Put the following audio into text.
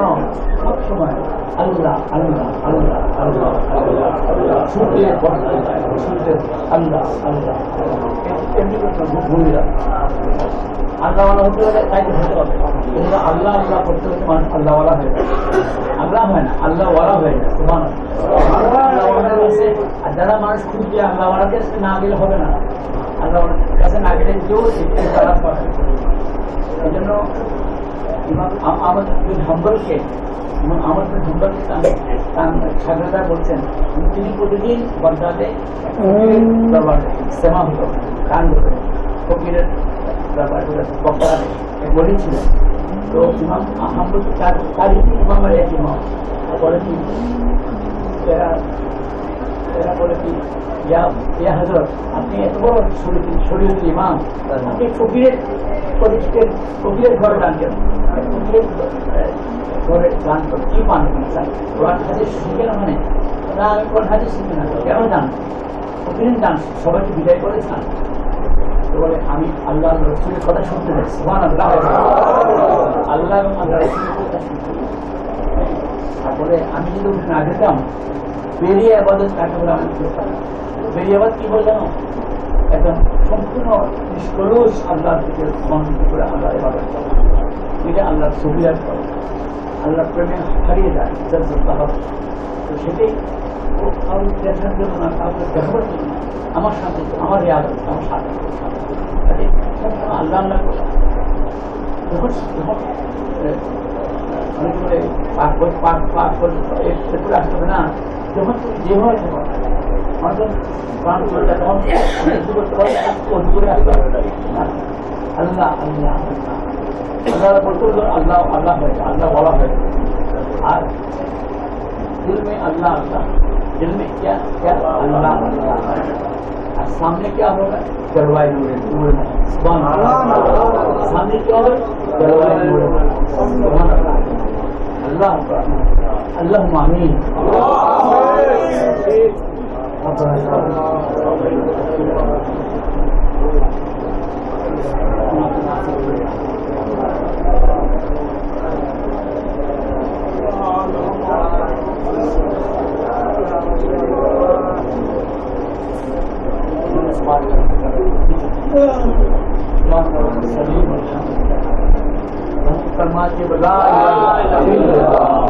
সব আল্লাহ আল্লাহ আল্লাহ আল্লাহ আল্লাহ আল্লাহ। হলে মানুষ আল্লাহওয়ালা হয়ে যায় আল্লাহ হয় না যারা মানুষ খুঁজছে আল্লাহ ওয়ালাকে না গেলে হবে না। আল্লাহ কাছে না গেলে কেউ একটু তারা এই জন্য ইমাম, আম- আহমদ বিন হাম্বলকে ইমাম আহমদ বিন হাম্বলকে তার তার ছাত্ররা বলছেন তিনি সেমা হতো, গান হতো তো ইমাম আহমদ তার কি? এরা এরা বলে কি? ইয়া হজরত আপনি এত বড় শরীর শরীর ইমাম, আপনি ফকিরের ফকিরের ঘরে কেন মানে সবাইকে বিদায় করে তো বলে আমি আল্লাহ রসুলের কথা শুনতে চাই আল্লাহ আল্লাহ আল্লাহ তারপরে আমি যদি না যেতাম বেরিয়ে আবাদত কাকে বলে আমি করতাম বেরিয়ে আবাদ কি বলে জানো একদম সম্পূর্ণ নিষ্কলুষ আল্লাহর দিকে মনোযোগ করে আল্লাহ ইবাদত করা এটা আল্লাহর সুবিধার করে। আল্লাহর প্রেমে হারিয়ে যায় জজ্জত তাহার তো সেটাই ও দেখার জন্য না কাউকে দেখাবার জন্য আমার সাথে, আমার রেয়াদত আমার সাথে। আল্লাহ আল্লাহ অনেক করে, পাক পাক পাক হবে না। হবে আল্লাহ আল্লাহ আল্লাহ। আল্লাহ বলতে বলতে আল্লাহ আল্লাহ হয়েছে আল্লাহ বলা হয়েছে আর दिल में अल्लाह अल्लाह दिल में क्या क्या अल्लाह अल्लाह और सामने क्या होगा जलवाय नूर नूर सुभान अल्लाह सामने क्या होगा जलवाय नूर सुभान अल्लाह अल्लाह अल्लाह मामीन फरमाते فرما کے بلا